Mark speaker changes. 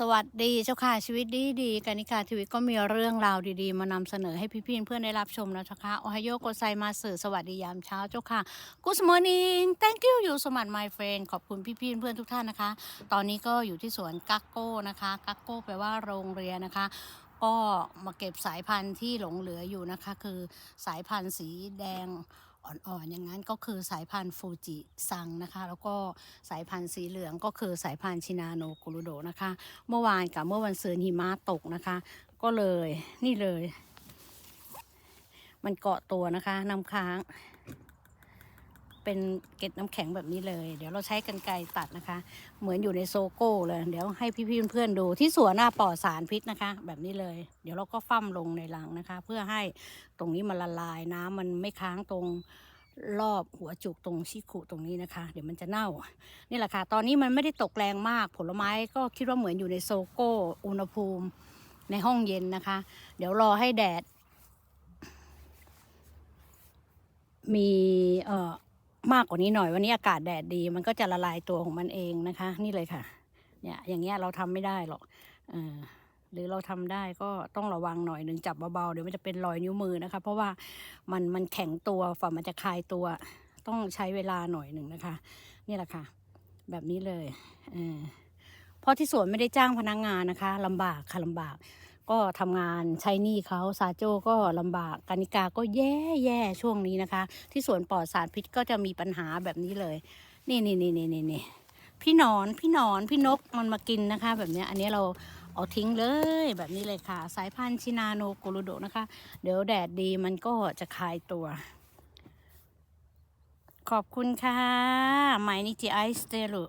Speaker 1: สวัสดีเจ้าค่ะชีวิตดีดีกานิกาทีวีก็มีเรื่องราวดีๆ มานำเสนอให้พี่ๆเพื่อนได้รับชมนะเจ้าค่ะโอไฮโอโกไซมาสื่อสวัสดียามเช้าเจ้าค่ะ Good morning thank you อยู่สมัคร my friend ขอบคุณพี่ๆเพื่อนทุกท่านนะคะ ตอนนี้ก็อยู่ที่สวนกักโก้นะคะกักโก้แปลว่าโรงเรียนนะคะก็มาเก็บสายพันธุ์ที่หลงเหลืออยู่นะคะ คือสายพันธุ์สีแดง อ่อนๆอย่างนั้นก็คือสายพันธุ์ฟูจิซังนะคะ แล้วก็สายพันธุ์สีเหลืองก็คือสายพันธุ์ชินาโนกุรุโดนะคะ เมื่อวานกับเมื่อวันซืนหิมะตกนะคะ ก็เลยนี่เลย มันเกาะตัวนะคะน้ำค้าง เป็นเกล็ดน้ำแข็งแบบนี้เลย เดี๋ยวเราใช้กันไกรตัดนะคะ เหมือนอยู่ในโซโก้เลย เดี๋ยวให้พี่ๆเพื่อนๆดูที่สวนหน้าปลอดสารพิษนะคะ แบบนี้เลย เดี๋ยวเราก็ฟั่มลงในรังนะคะ เพื่อให้ตรงนี้มันละลายน้ำมันไม่ค้างตรงรอบหัวจุกตรงชิคุตรงนี้นะคะ เดี๋ยวมันจะเน่า นี่แหละค่ะ ตอนนี้มันไม่ได้ตกแรงมาก ผลไม้ก็คิดว่าเหมือนอยู่ในโซโก้อุณหภูมิในห้องเย็นนะคะ เดี๋ยวรอให้แดด มีเอ่อ มากกว่านี้หน่อยวันนี้อากาศแดดดี มันก็จะละลายตัวของมันเองนะคะ นี่เลยค่ะ เนี่ยอย่างเงี้ยเราทำไม่ได้หรอกเออหรือเราทำได้ก็ต้องระวังหน่อยหนึ่งจับเบาๆเดี๋ยวมันจะเป็นรอยนิ้วมือนะคะ เพราะว่ามันมันแข็งตัวฝ่ามันจะคลายตัว ต้องใช้เวลาหน่อยหนึ่งนะคะ นี่แหละค่ะ แบบนี้เลยเออเพราะที่สวนไม่ได้จ้างพนักงานนะคะลำบากค่ะลำบาก ก็ทำงานใช้หนี้เขาซาโจก็ลำบากกานิกาก็แย่แย่ช่วงนี้นะคะ ที่สวนปลอดสารพิษก็จะมีปัญหาแบบนี้เลย นี่นี่นี่นี่นี่นี่พี่นอนพี่นอนพี่นกมันมากินนะคะ แบบนี้อันนี้เราเอาทิ้งเลยแบบนี้เลยค่ะ สายพันธุ์ชินาโนโกรุโดนะคะ เดี๋ยวแดดดีมันก็จะคลายตัว ขอบคุณค่ะไมนิจิไอสเตลุ